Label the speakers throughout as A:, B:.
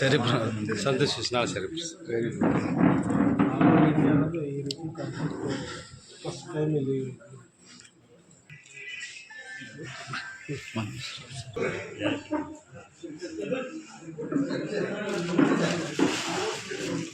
A: சரி சந்தோஷ் சரி Thank you.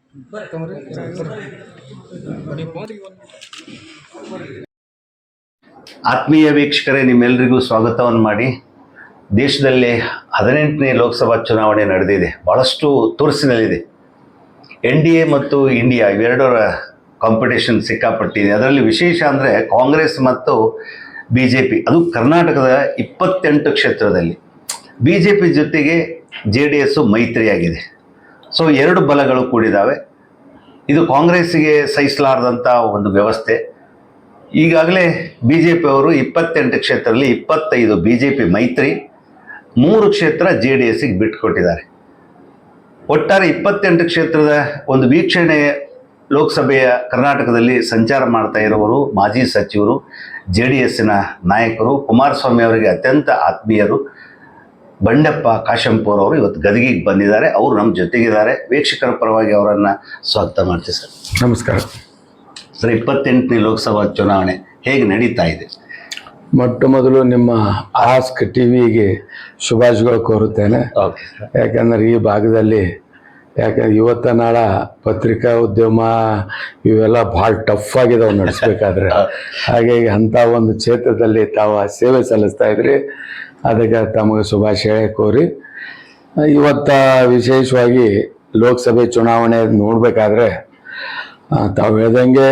B: ಆತ್ಮೀಯ ವೀಕ್ಷಕರೇ ನಿಮ್ಮೆಲ್ಲರಿಗೂ ಸ್ವಾಗತವನ್ನು ಮಾಡಿ. ದೇಶದಲ್ಲಿ ಹದಿನೆಂಟನೇ ಲೋಕಸಭಾ ಚುನಾವಣೆ ನಡೆದಿದೆ. ಭಾಳಷ್ಟು ತುರ್ಸಿನಲ್ಲಿದೆ. ಎನ್ ಡಿ ಎ ಮತ್ತು ಇಂಡಿಯಾ ಇವೆರಡರ ಕಾಂಪಿಟೇಷನ್ ಸಿಕ್ಕಾಪಟ್ಟಿದೆ. ಅದರಲ್ಲಿ ವಿಶೇಷ ಅಂದರೆ ಕಾಂಗ್ರೆಸ್ ಮತ್ತು ಬಿ ಜೆ ಪಿ ಅದು ಕರ್ನಾಟಕದ ಇಪ್ಪತ್ತೆಂಟು ಕ್ಷೇತ್ರದಲ್ಲಿ. ಬಿ ಜೆ ಪಿ ಜೊತೆಗೆ ಜೆ ಡಿ ಎಸ್ಸು ಮೈತ್ರಿಯಾಗಿದೆ. ಸೊ ಎರಡು ಬಲಗಳು ಕೂಡಿದ್ದಾವೆ ಇದು ಕಾಂಗ್ರೆಸ್ಸಿಗೆ ಸಹಿಸಲಾರದಂಥ ಒಂದು ವ್ಯವಸ್ಥೆ. ಈಗಾಗಲೇ ಬಿ ಜೆ ಪಿಯವರು ಇಪ್ಪತ್ತೆಂಟು ಕ್ಷೇತ್ರದಲ್ಲಿ ಇಪ್ಪತ್ತೈದು ಬಿ ಜೆ ಪಿ ಮೈತ್ರಿ, ಮೂರು ಕ್ಷೇತ್ರ ಜೆ ಡಿ ಎಸ್ಸಿಗೆ ಬಿಟ್ಟುಕೊಟ್ಟಿದ್ದಾರೆ ಒಟ್ಟಾರೆ ಇಪ್ಪತ್ತೆಂಟು ಕ್ಷೇತ್ರದ ಒಂದು ವೀಕ್ಷಣೆ ಲೋಕಸಭೆಯ ಕರ್ನಾಟಕದಲ್ಲಿ ಸಂಚಾರ ಮಾಡ್ತಾ ಇರುವವರು ಮಾಜಿ ಸಚಿವರು ಜೆ ಡಿ ಎಸ್ಸಿನ ನಾಯಕರು, ಕುಮಾರಸ್ವಾಮಿ ಅವರಿಗೆ ಅತ್ಯಂತ ಆತ್ಮೀಯರು. ಬಂಡೆಪ್ಪ ಕಾಶಂಪುರ್ ಅವರು ಇವತ್ತು ಗದಗಿಗೆ ಬಂದಿದ್ದಾರೆ. ಅವರು ನಮ್ಮ ಜೊತೆಗಿದ್ದಾರೆ. ವೀಕ್ಷಕರ ಪರವಾಗಿ ಅವರನ್ನು ಸ್ವಾಗತ ಮಾಡ್ತೀವಿ ಸರ್.
C: ನಮಸ್ಕಾರ.
B: ಸರ್ ಇಪ್ಪತ್ತೆಂಟನೇ ಲೋಕಸಭಾ ಚುನಾವಣೆ ಹೇಗೆ ನಡೀತಾ ಇದೆ?
C: ಮೊಟ್ಟ ಮೊದಲು ನಿಮ್ಮ ಆಸ್ಕ್ ಟಿವಿಗೆ ಶುಭಾಶಯಗಳು ಕೋರುತ್ತೇನೆ. ಯಾಕಂದ್ರೆ ಈ ಭಾಗದಲ್ಲಿ ಯಾಕಂದ್ರೆ ಇವತ್ತ ನಾಳ ಪತ್ರಿಕಾ ಉದ್ಯಮ ಇವೆಲ್ಲ ಭಾಳ ಟಫ್ ಆಗಿದಾವೆ ನಡೆಸ್ಬೇಕಾದ್ರೆ. ಹಾಗಾಗಿ ಅಂಥ ಒಂದು ಕ್ಷೇತ್ರದಲ್ಲಿ ತಾವು ಸೇವೆ ಸಲ್ಲಿಸ್ತಾ ಇದ್ರಿ. ಅದಕ್ಕೆ ತಮಗೆ ಶುಭಾಶಯ ಕೋರಿ ಇವತ್ತ ವಿಶೇಷವಾಗಿ ಲೋಕಸಭೆ ಚುನಾವಣೆ ನೋಡಬೇಕಾದ್ರೆ ತಾವು ಹೇಳ್ದಂಗೆ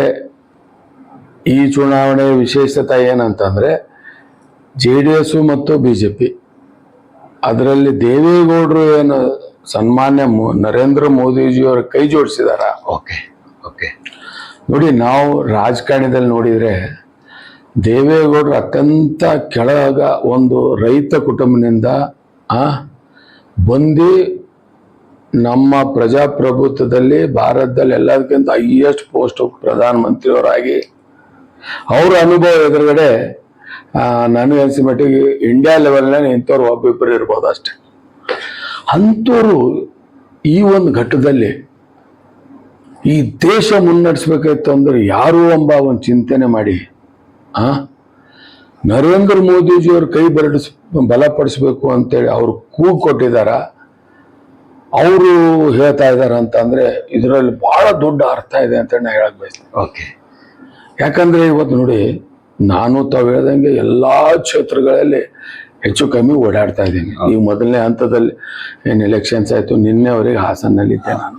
C: ಈ ಚುನಾವಣೆ ವಿಶೇಷತೆ ಏನಂತಂದರೆ ಜೆ ಡಿ ಎಸ್ಸು ಮತ್ತು ಬಿ ಜೆ ಪಿ ಅದರಲ್ಲಿ ದೇವೇಗೌಡರು ಏನು ಸನ್ಮಾನ್ಯ ನರೇಂದ್ರ ಮೋದಿಜಿಯವರು ಕೈ ಜೋಡಿಸಿದಾರ?
B: Okay okay.
C: ನೋಡಿ ನಾವು ರಾಜಕಾರಣದಲ್ಲಿ ನೋಡಿದರೆ ದೇವೇಗೌಡರು ಅತ್ಯಂತ ಕೆಳಗ ಒಂದು ರೈತ ಕುಟುಂಬದಿಂದ ಬಂದು ನಮ್ಮ ಪ್ರಜಾಪ್ರಭುತ್ವದಲ್ಲಿ ಭಾರತದಲ್ಲಿ ಎಲ್ಲದಕ್ಕಿಂತ ಹೈಯೆಸ್ಟ್ ಪೋಸ್ಟ್ ಪ್ರಧಾನಮಂತ್ರಿಯವರಾಗಿ, ಅವರ ಅನುಭವ ಎದುರುಗಡೆ ಅನಿಸಿದ ಮಟ್ಟಿಗೆ ಇಂಡಿಯಾ ಲೆವೆಲ್ನಲ್ಲಿ ಇಂಥವ್ರು ಒಬ್ಬಿಬ್ಬರು ಇರ್ಬೋದು ಅಷ್ಟೆ. ಅಂಥವ್ರು ಈ ಒಂದು ಘಟ್ಟದಲ್ಲಿ ಈ ದೇಶ ಮುನ್ನಡೆಸ್ಬೇಕಾಯ್ತು ಅಂದ್ರೆ ಯಾರು ಎಂಬ ಒಂದು ಚಿಂತನೆ ಮಾಡಿ ಆ? ನರೇಂದ್ರ ಮೋದಿಜಿಯವ್ರ ಕೈ ಬರಡಿಸ್ ಬಲಪಡಿಸ್ಬೇಕು ಅಂತೇಳಿ ಅವರು ಕೂಗು ಕೊಟ್ಟಿದ್ದಾರೆ ಅವರು ಹೇಳ್ತಾ ಇದಾರ ಅಂತಂದ್ರೆ ಇದರಲ್ಲಿ ಬಹಳ ದೊಡ್ಡ ಅರ್ಥ ಇದೆ ಅಂತ ನಾ ಹೇಳಕ್ ಬಯಸ್ತೀನಿ.
B: ಓಕೆ.
C: ಯಾಕಂದ್ರೆ ಇವತ್ತು ನೋಡಿ ನಾನು ತಾವು ಹೇಳ್ದಂಗೆ ಎಲ್ಲಾ ಕ್ಷೇತ್ರಗಳಲ್ಲಿ ಹೆಚ್ಚು ಕಮ್ಮಿ ಓಡಾಡ್ತಾ ಇದ್ದೀನಿ. ಈ ಮೊದಲನೇ ಹಂತದಲ್ಲಿ ಏನು ಎಲೆಕ್ಷನ್ಸ್ ಆಯ್ತು ನಿನ್ನೆವರೆಗೆ ಹಾಸನ್ನಲ್ಲಿದ್ದೆ ನಾನು.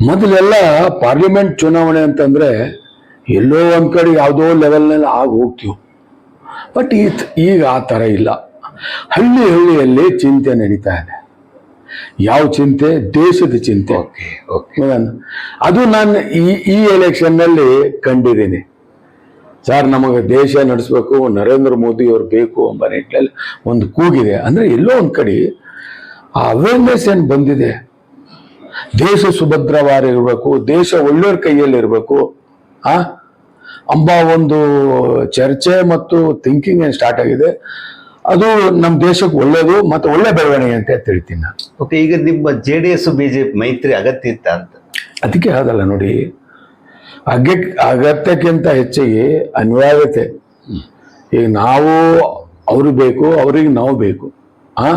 C: ಮೊದಲೆಲ್ಲ ಪಾರ್ಲಿಮೆಂಟ್ ಚುನಾವಣೆ ಅಂತಂದ್ರೆ ಎಲ್ಲೋ ಒಂದು ಕಡೆ ಯಾವುದೋ ಲೆವೆಲ್ನಲ್ಲಿ ಆಗಿ ಹೋಗ್ತೀವಿ. ಬಟ್ ಈ ಈಗ ಆ ಥರ ಇಲ್ಲ. ಹಳ್ಳಿ ಹಳ್ಳಿಯಲ್ಲಿ ಚಿಂತೆ ನಡೀತಾ ಇದೆ. ಯಾವ ಚಿಂತೆ? ದೇಶದ ಚಿಂತೆ.
B: Okay okay?
C: ಅದು ನಾನು ಈ ಈ ಎಲೆಕ್ಷನ್ನಲ್ಲಿ ಕಂಡಿದ್ದೀನಿ. ಸರ್ ನಮಗೆ ದೇಶ ನಡೆಸಬೇಕು ನರೇಂದ್ರ ಮೋದಿ ಅವರು ಬೇಕು ಎಂಬ ನಿಟ್ಟಿನಲ್ಲಿ ಒಂದು ಕೂಗಿದೆ. ಅಂದರೆ ಎಲ್ಲೋ ಒಂದು ಕಡೆ ಆ ಅವೇರ್ನೆಸ್ ಏನು ಬಂದಿದೆ? ದೇಶ ಸುಭದ್ರವಾರಿರಬೇಕು ದೇಶ ಒಳ್ಳೆಯವ್ರ ಕೈಯಲ್ಲಿ ಇರಬೇಕು ಆ? ಅಂಬ ಒಂದು ಚರ್ಚೆ ಮತ್ತು ಥಿಂಕಿಂಗ್ ಏನು ಸ್ಟಾರ್ಟ್ ಆಗಿದೆ. ಅದು ನಮ್ಮ ದೇಶಕ್ಕೆ ಒಳ್ಳೇದು ಮತ್ತು ಒಳ್ಳೆ ಬೆಳವಣಿಗೆ ಅಂತ ತಿಳಿತೀನಿ ನಾನು.
B: ಓಕೆ ಈಗ ನಿಮ್ಮ ಜೆ ಡಿ ಎಸ್ ಪಿ ಮೈತ್ರಿ ಅಗತ್ಯ ಇತ್ತ ಅಂತ?
C: ಅದಕ್ಕೆ ಹಾಗಲ್ಲ ನೋಡಿ. ಅಗ್ಯ ಅಗತ್ಯಕ್ಕಿಂತ ಹೆಚ್ಚಿಗೆ ಅನಿವಾರ್ಯತೆ ಈಗ ನಾವು ಅವ್ರಿಗೆ ಬೇಕು ಅವ್ರಿಗೆ ನಾವು ಬೇಕು. ಆ?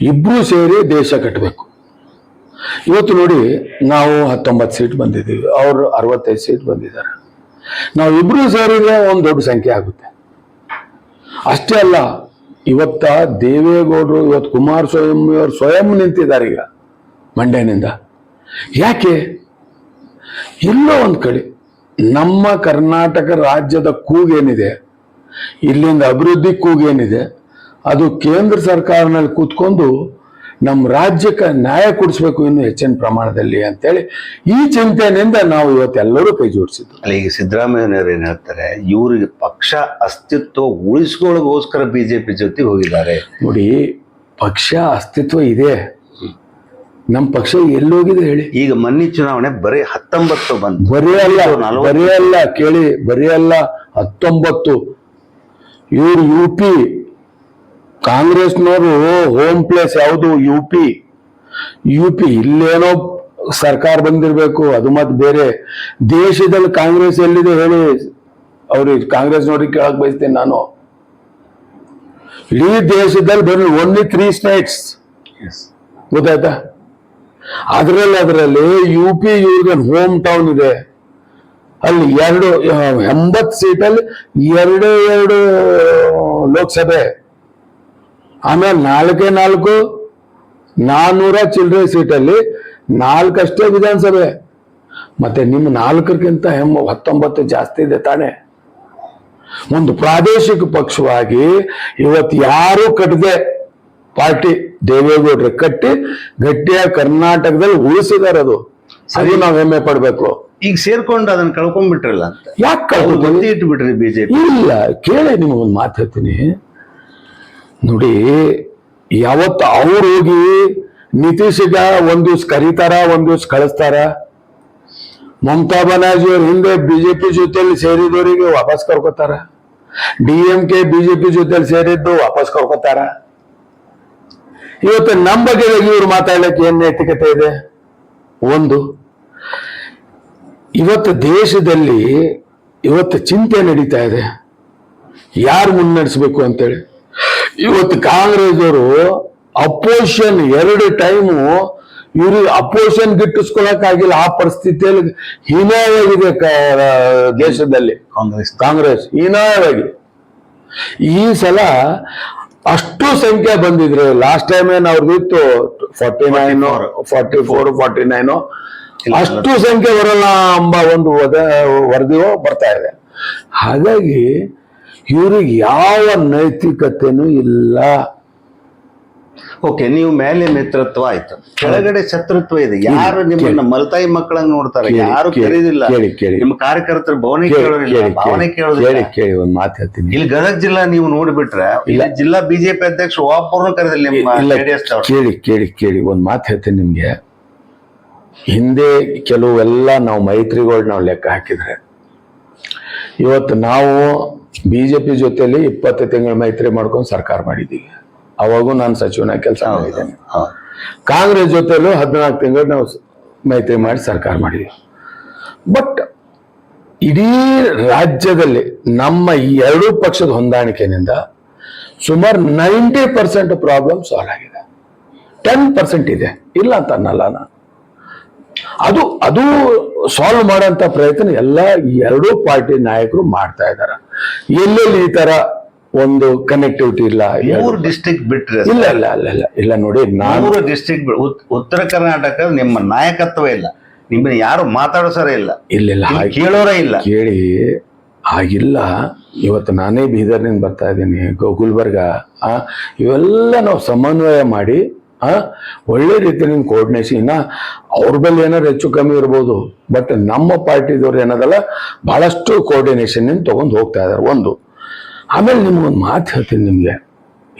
C: ಇಬ್ಬರೂ ಸೇರಿ ದೇಶ ಕಟ್ಟಬೇಕು ಇವತ್ತು ನೋಡಿ ನಾವು ಹತ್ತೊಂಬತ್ತು ಸೀಟ್ ಬಂದಿದ್ದೀವಿ. ಅವರು ಅರವತ್ತೈದು ಸೀಟ್ ಬಂದಿದ್ದಾರೆ. ನಾವು ಇಬ್ಬರು ಸೇರಿದ್ರೆ ಒಂದು ದೊಡ್ಡ ಸಂಖ್ಯೆ ಆಗುತ್ತೆ. ಅಷ್ಟೇ ಅಲ್ಲ, ಇವತ್ತ ದೇವೇಗೌಡರು, ಇವತ್ತು ಕುಮಾರಸ್ವಾಮಿ ಅವರು ಸ್ವಯಂ ನಿಂತಿದ್ದಾರೆ ಈಗ ಮಂಡ್ಯನಿಂದ. ಯಾಕೆ? ಎಲ್ಲೋ ಒಂದು ಕಡೆ ನಮ್ಮ ಕರ್ನಾಟಕ ರಾಜ್ಯದ ಕೂಗೇನಿದೆ, ಇಲ್ಲಿಂದ ಅಭಿವೃದ್ಧಿ ಕೂಗೇನಿದೆ, ಅದು ಕೇಂದ್ರ ಸರ್ಕಾರನಲ್ಲಿ ಕೂತ್ಕೊಂಡು ನಮ್ಮ ರಾಜ್ಯಕ್ಕೆ ನ್ಯಾಯ ಕೊಡಿಸ್ಬೇಕು ಇನ್ನು ಹೆಚ್ಚಿನ ಪ್ರಮಾಣದಲ್ಲಿ ಅಂತೇಳಿ ಈ ಚಿಂತನೆಯಿಂದ ನಾವು ಇವತ್ತೆಲ್ಲರೂ ಕೈ ಜೋಡಿಸಿದ್ದು.
B: ಅಲ್ಲ ಈಗ ಸಿದ್ದರಾಮಯ್ಯನವರು ಏನು ಹೇಳ್ತಾರೆ ಇವರಿಗೆ ಪಕ್ಷ ಅಸ್ತಿತ್ವ ಉಳಿಸ್ಕೊಳ್ಳೋಗೋಸ್ಕರ ಬಿಜೆಪಿ ಜೊತೆ ಹೋಗಿದ್ದಾರೆ.
C: ನೋಡಿ ಪಕ್ಷ ಅಸ್ತಿತ್ವ ಇದೆ. ನಮ್ಮ ಪಕ್ಷ ಎಲ್ಲೋಗಿದೆ ಹೇಳಿ?
B: ಈಗ ಮನ್ನಿ ಚುನಾವಣೆ ಬರೀ ಹತ್ತೊಂಬತ್ತು ಬಂತು.
C: ಬರೀ ಅಲ್ಲ. ಬರೀ ಅಲ್ಲ ಕೇಳಿ ಬರೀ ಅಲ್ಲ ಹತ್ತೊಂಬತ್ತು. ಇವರು ಯು ಪಿ ಕಾಂಗ್ರೆಸ್ನವರು ಹೋಮ್ ಪ್ಲೇಸ್ ಯಾವುದು? ಯು ಪಿ ಯು ಪಿ ಇಲ್ಲೇನೋ ಸರ್ಕಾರ ಬಂದಿರಬೇಕು ಅದು ಮತ್ತೆ ಬೇರೆ. ದೇಶದಲ್ಲಿ ಕಾಂಗ್ರೆಸ್ ಎಲ್ಲಿದೆ ಹೇಳಿ? ಅವ್ರಿಗೆ ಕಾಂಗ್ರೆಸ್ ನೋಡಿ ಕೇಳಕ್ ಬಯಸ್ತೇನೆ ನಾನು. ಇಡೀ ದೇಶದಲ್ಲಿ ಬರೀ ಓನ್ಲಿ ತ್ರೀ ಸ್ಟೇಟ್ಸ್ ಗೊತ್ತಾಯ್ತಾ? ಅದರಲ್ಲಿ ಅದರಲ್ಲಿ ಯು ಪಿ ಇವ್ರಿಗೆ ಹೋಮ್ ಟೌನ್ ಇದೆ. ಅಲ್ಲಿ ಎರಡು ಎಂಬತ್ತು ಸೀಟಲ್ಲಿ ಎರಡು ಎರಡು ಲೋಕಸಭೆ. ಆಮೇಲೆ ನಾಲ್ಕೇ ನಾಲ್ಕು ನಾನ್ನೂರ ಚಿಲ್ಲರೆ ಸೀಟಲ್ಲಿ ನಾಲ್ಕಷ್ಟೇ ವಿಧಾನಸಭೆ. ಮತ್ತೆ ನಿಮ್ಮ ನಾಲ್ಕಕ್ಕಿಂತ ಹೆಮ್ಮ ಹತ್ತೊಂಬತ್ತು ಜಾಸ್ತಿ ಇದೆ ತಾನೆ. ಒಂದು ಪ್ರಾದೇಶಿಕ ಪಕ್ಷವಾಗಿ ಇವತ್ತು ಯಾರು ಕಟ್ಟದೆ ಪಾರ್ಟಿ ದೇವೇಗೌಡರು ಕಟ್ಟಿ ಗಟ್ಟಿಯಾಗಿ ಕರ್ನಾಟಕದಲ್ಲಿ ಉಳಿಸಿದಾರೆ ಅದು. ಸರಿ. ನಾವು ಹೆಮ್ಮೆ ಪಡ್ಬೇಕು.
B: ಈಗ ಸೇರ್ಕೊಂಡು ಅದನ್ನ ಕಳ್ಕೊಂಡ್ಬಿಟ್ರಲ್ಲ
C: ಯಾಕೆ
B: ಇಟ್ಬಿಟ್ರಿ ಬಿಜೆಪಿ.
C: ಇಲ್ಲ ಕೇಳಿ ನಿಮಗೊಂದು ಮಾತು ಹೇಳ್ತೀನಿ. ನೋಡಿ, ಯಾವತ್ತು ಅವ್ರು ಹೋಗಿ ನಿತೀಶ್ಗ ಒಂದ್ ದಿವ್ಸ ಕರೀತಾರ, ಒಂದ್ ದಿವ್ಸ ಕಳಿಸ್ತಾರ? ಮಮತಾ ಬನರ್ಜಿ ಅವ್ರ ಹಿಂದೆ ಬಿಜೆಪಿ ಜೊತೆಯಲ್ಲಿ ಸೇರಿದವರಿಗೆ ವಾಪಸ್ ಕರ್ಕೋತಾರ? ಡಿ ಎಂ ಕೆ ಬಿಜೆಪಿ ಜೊತೆಯಲ್ಲಿ ಸೇರಿದ್ದು ವಾಪಸ್ ಕರ್ಕೋತಾರ? ಇವತ್ತು ನಮ್ಮ ಬಗ್ಗೆ ಇವ್ರು ಮಾತಾಡ್ಲಿಕ್ಕೆ ಏನ್ ನೈತಿಕತೆ ಇದೆ? ಒಂದು, ಇವತ್ತು ದೇಶದಲ್ಲಿ ಇವತ್ತು ಚಿಂತೆ ನಡೀತಾ ಇದೆ. ಯಾರು ಮುನ್ನಡೆಸಬೇಕು ಅಂತೇಳಿ? ಇವತ್ತು ಕಾಂಗ್ರೆಸ್ ಅವರು ಅಪೋಸಿಷನ್ ಎರಡು ಟೈಮು ಇವರು ಅಪೋಸಿಷನ್ ಗಿಟ್ಟಿಸ್ಕೊಳಕ್ಕಾಗಿಲ್ಲ. ಆ ಪರಿಸ್ಥಿತಿಯಲ್ಲಿ ಹೀನಾಯವಾಗಿದೆ ದೇಶದಲ್ಲಿ.
B: ಕಾಂಗ್ರೆಸ್.
C: ಕಾಂಗ್ರೆಸ್ ಹೀನಾಯವಾಗಿ ಈ ಸಲ ಅಷ್ಟು ಸಂಖ್ಯೆ ಬಂದಿದ್ರೆ ಲಾಸ್ಟ್ ಟೈಮ್ ಏನ್ ಅವ್ರದ್ದಿತ್ತು forty nine forty four forty nine ಅಷ್ಟು ಸಂಖ್ಯೆ ಬರಲ್ಲ ಎಂಬ ಒಂದು ವರದಿಯೋ ಬರ್ತಾ ಇದೆ. ಹಾಗಾಗಿ ಇವ್ರಿಗೆ ಯಾವ ನೈತಿಕತೆನೂ ಇಲ್ಲ.
B: ಓಕೆ ನೀವು ಮೇಲೆ ಮಿತ್ರತ್ವ ಆಯ್ತು. ಕೆಳಗಡೆ ಶತ್ರುತ್ವ ಇದೆ. ಯಾರು ನಿಮ್ಮನ್ನ ಮಲತಾಯಿ ಮಕ್ಕಳಂಗ್ ನೋಡ್ತಾರೆ? ಯಾರು
C: ಕೇಳಿದಿಲ್ಲ.
B: ನಿಮ್ಮ ಕಾರ್ಯಕರ್ತರು ಭವನಿ
C: ಕೇಳೋದಿಲ್ಲ.
B: ಭಾವನೆ
C: ಕೇಳಿ,
B: ಕೇಳೋದಿಲ್ಲ.
C: ಕೇಳಿ ಒಂದು ಮಾತು ಹೇಳ್ತೀನಿ.
B: ಇಲ್ಲಿ ಗದಗ ಜಿಲ್ಲಾ ನೀವು ನೋಡ್ಬಿಟ್ರೆ ಇಲ್ಲಿ. ಜಿಲ್ಲಾ ಬಿಜೆಪಿ ಅಧ್ಯಕ್ಷ ಒಬ್ಬರು ಕರೆದಿಲ್ಲ ನಿಮ್ಮ
C: ಕೇಳಿ ಕೇಳಿ ಕೇಳಿ. ಒಂದ್ ಮಾತು ಹೇಳ್ತೀನಿ ನಿಮ್ಗೆ. ಹಿಂದೆ ಕೆಲವೆಲ್ಲ ನಾವು ಮೈತ್ರಿಗಳು ನಾವು ಲೆಕ್ಕ ಹಾಕಿದ್ರೆ ಇವತ್ತು ನಾವು ಬಿಜೆಪಿ ಜೊತೆಯಲ್ಲಿ ಇಪ್ಪತ್ತು ತಿಂಗಳ ಮೈತ್ರಿ ಮಾಡ್ಕೊಂಡು ಸರ್ಕಾರ ಮಾಡಿದ್ದೀವಿ. ಅವಾಗೂ ನಾನು ಸಚಿವನ ಕೆಲಸ ಮಾಡಿದ್ದೇನೆ. ಕಾಂಗ್ರೆಸ್ ಜೊತೆಯಲ್ಲೂ ಹದಿನಾಲ್ಕು ತಿಂಗಳು ನಾವು ಮೈತ್ರಿ ಮಾಡಿ ಸರ್ಕಾರ ಮಾಡಿದ್ವಿ ಬಟ್ ಇಡೀ ರಾಜ್ಯದಲ್ಲಿ ನಮ್ಮ ಈ ಎರಡೂ ಪಕ್ಷದ ಹೊಂದಾಣಿಕೆಯಿಂದ ಸುಮಾರು ನೈಂಟಿ ಪರ್ಸೆಂಟ್ ಪ್ರಾಬ್ಲಮ್ ಸಾಲ್ವ್ ಆಗಿದೆ. ಟೆನ್ ಪರ್ಸೆಂಟ್ ಇದೆ. ಇಲ್ಲ ಅಂತ ಅನ್ನಲ್ಲ ನಾನು. ಅದು ಅದು ಸಾಲ್ವ್ ಮಾಡೋಂಥ ಪ್ರಯತ್ನ ಎಲ್ಲ ಎರಡೂ ಪಾರ್ಟಿ ನಾಯಕರು ಮಾಡ್ತಾ ಇದ್ದಾರೆ ಎಲ್ಲೆಲ್ಲಿ ಈ ತರ ಒಂದು ಕನೆಕ್ಟಿವಿಟಿ ಇಲ್ಲ
B: ಮೂರು ಡಿಸ್ಟಿಕ್ ಬಿಟ್ರೆ
C: ಇಲ್ಲ ಇಲ್ಲ ಇಲ್ಲ ಇಲ್ಲ ಇಲ್ಲ ನೋಡಿ ನಾನು
B: ಡಿಸ್ಟಿಕ್ ಡಿಸ್ಟ್ರಿಕ್ಟ್ ಉತ್ತರ ಕರ್ನಾಟಕ ನಿಮ್ಮ ನಾಯಕತ್ವ ಇಲ್ಲ. ನಿಮ್ಮನ್ನ ಯಾರು ಮಾತಾಡೋಸರೇ ಇಲ್ಲ.
C: ಇಲ್ಲ ಇಲ್ಲ
B: ಕೇಳೋರೇ ಇಲ್ಲ.
C: ಕೇಳಿ ಆಗಿಲ್ಲ ಇವತ್ತು ನಾನೇ ಬೀದರ್ನಿಂದ ಬರ್ತಾ ಇದ್ದೀನಿ ಗುಲ್ಬರ್ಗ. ಆ ಇವೆಲ್ಲ ನಾವು ಸಮನ್ವಯ ಮಾಡಿ ಒಳ್ಳೆ ರೀತಿಯಿಂದ ಕೋರ್ಡಿನೇಷನ್ ಅವ್ರ ಮೇಲೆ ಏನಾದ್ರು ಹೆಚ್ಚು ಕಮ್ಮಿ ಇರ್ಬೋದು. ಬಟ್ ನಮ್ಮ ಪಾರ್ಟಿದವ್ರು ಏನದಲ್ಲ, ಬಹಳಷ್ಟು ಕೋರ್ಡಿನೇಷನ್ ತಗೊಂಡು ಹೋಗ್ತಾ ಇದ್ದಾರೆ ಒಂದು. ಆಮೇಲೆ ನಿಮ್ಗೊಂದು ಮಾತು ಹೇಳ್ತೀನಿ ನಿಮಗೆ.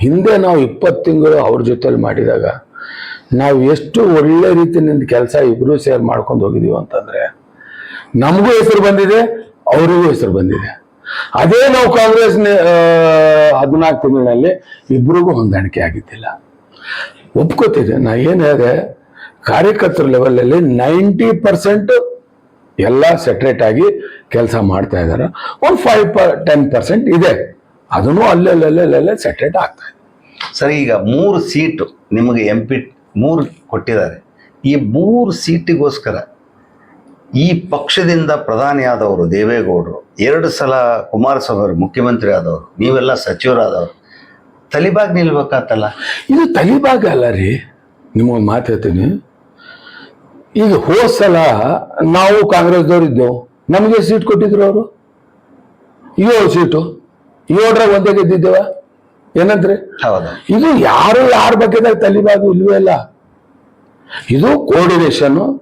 C: ಹಿಂದೆ ನಾವು ಇಪ್ಪತ್ತು ತಿಂಗಳು ಅವ್ರ ಜೊತೆಲಿ ಮಾಡಿದಾಗ ನಾವು ಎಷ್ಟು ಒಳ್ಳೆ ರೀತಿಯಿಂದ ಕೆಲಸ ಇಬ್ರು ಸೇರ್ ಮಾಡ್ಕೊಂಡು ಹೋಗಿದ್ದೀವಿ ಅಂತಂದ್ರೆ, ನಮಗೂ ಹೆಸರು ಬಂದಿದೆ, ಅವರಿಗೂ ಹೆಸರು ಬಂದಿದೆ. ಅದೇ ನಾವು ಕಾಂಗ್ರೆಸ್ ಹದಿನಾಲ್ಕು ತಿಂಗಳಲ್ಲಿ ಇಬ್ಬರಿಗೂ ಹೊಂದಾಣಿಕೆ ಆಗಿದ್ದಿಲ್ಲ. ಒಪ್ಕೋತಿದ್ದೆ. ನಾ ಏನು ಹೇಳಿದೆ, ಕಾರ್ಯಕರ್ತರ ಲೆವೆಲಲ್ಲಿ ನೈಂಟಿ ಪರ್ಸೆಂಟ್ ಎಲ್ಲ ಸೆಟ್ರೇಟ್ ಆಗಿ ಕೆಲಸ ಮಾಡ್ತಾ ಇದ್ದಾರೆ ಒಂದು ಫೈವ್ ಪರ್ ಟೆನ್ ಪರ್ಸೆಂಟ್ ಇದೆ. ಅದನ್ನು ಅಲ್ಲೆಲ್ಲೇ ಸೆಟ್ರೇಟ್ ಆಗ್ತಾ ಇದೆ.
B: ಸರಿ, ಈಗ ಮೂರು ಸೀಟು ನಿಮಗೆ ಎಂ ಪಿ ಮೂರು ಕೊಟ್ಟಿದ್ದಾರೆ. ಈ ಮೂರು ಸೀಟಿಗೋಸ್ಕರ ಈ ಪಕ್ಷದಿಂದ ಪ್ರಧಾನಿಯಾದವರು ದೇವೇಗೌಡರು, ಎರಡು ಸಲ ಕುಮಾರಸ್ವಾಮಿ ಮುಖ್ಯಮಂತ್ರಿ ಆದವರು ನೀವೆಲ್ಲ ಸಚಿವರಾದವರು ತಲಿಬಾಗ್ ನಿಲ್ಬೇಕಾತಲ್ಲ.
C: ಇದು ತಲಿಬಾಗ್ ಅಲ್ಲ ರೀ. ನಿಮಗೆ ಮಾತು ಹೇಳ್ತೀನಿ. ಈಗ ಹೋದ ಸಲ ನಾವು ಕಾಂಗ್ರೆಸ್ದವ್ರು ಇದ್ದೆವು ನಮಗೆ ಸೀಟ್ ಕೊಟ್ಟಿದ್ರು ಅವರು. ಏಳು ಸೀಟು. ಏಳರಾಗ ಒಂದೇ ಗೆದ್ದಿದ್ದೇವ. ಏನಂತ್ರಿ?
B: ಹೌದು.
C: ಇದು ಯಾರು ಯಾರ ಬಗ್ಗೆದಾಗ ತಲಿಬಾಗು ಇಲ್ವೇ ಇಲ್ಲ. ಇದು ಕೋಆರ್ಡಿನೇಷನ್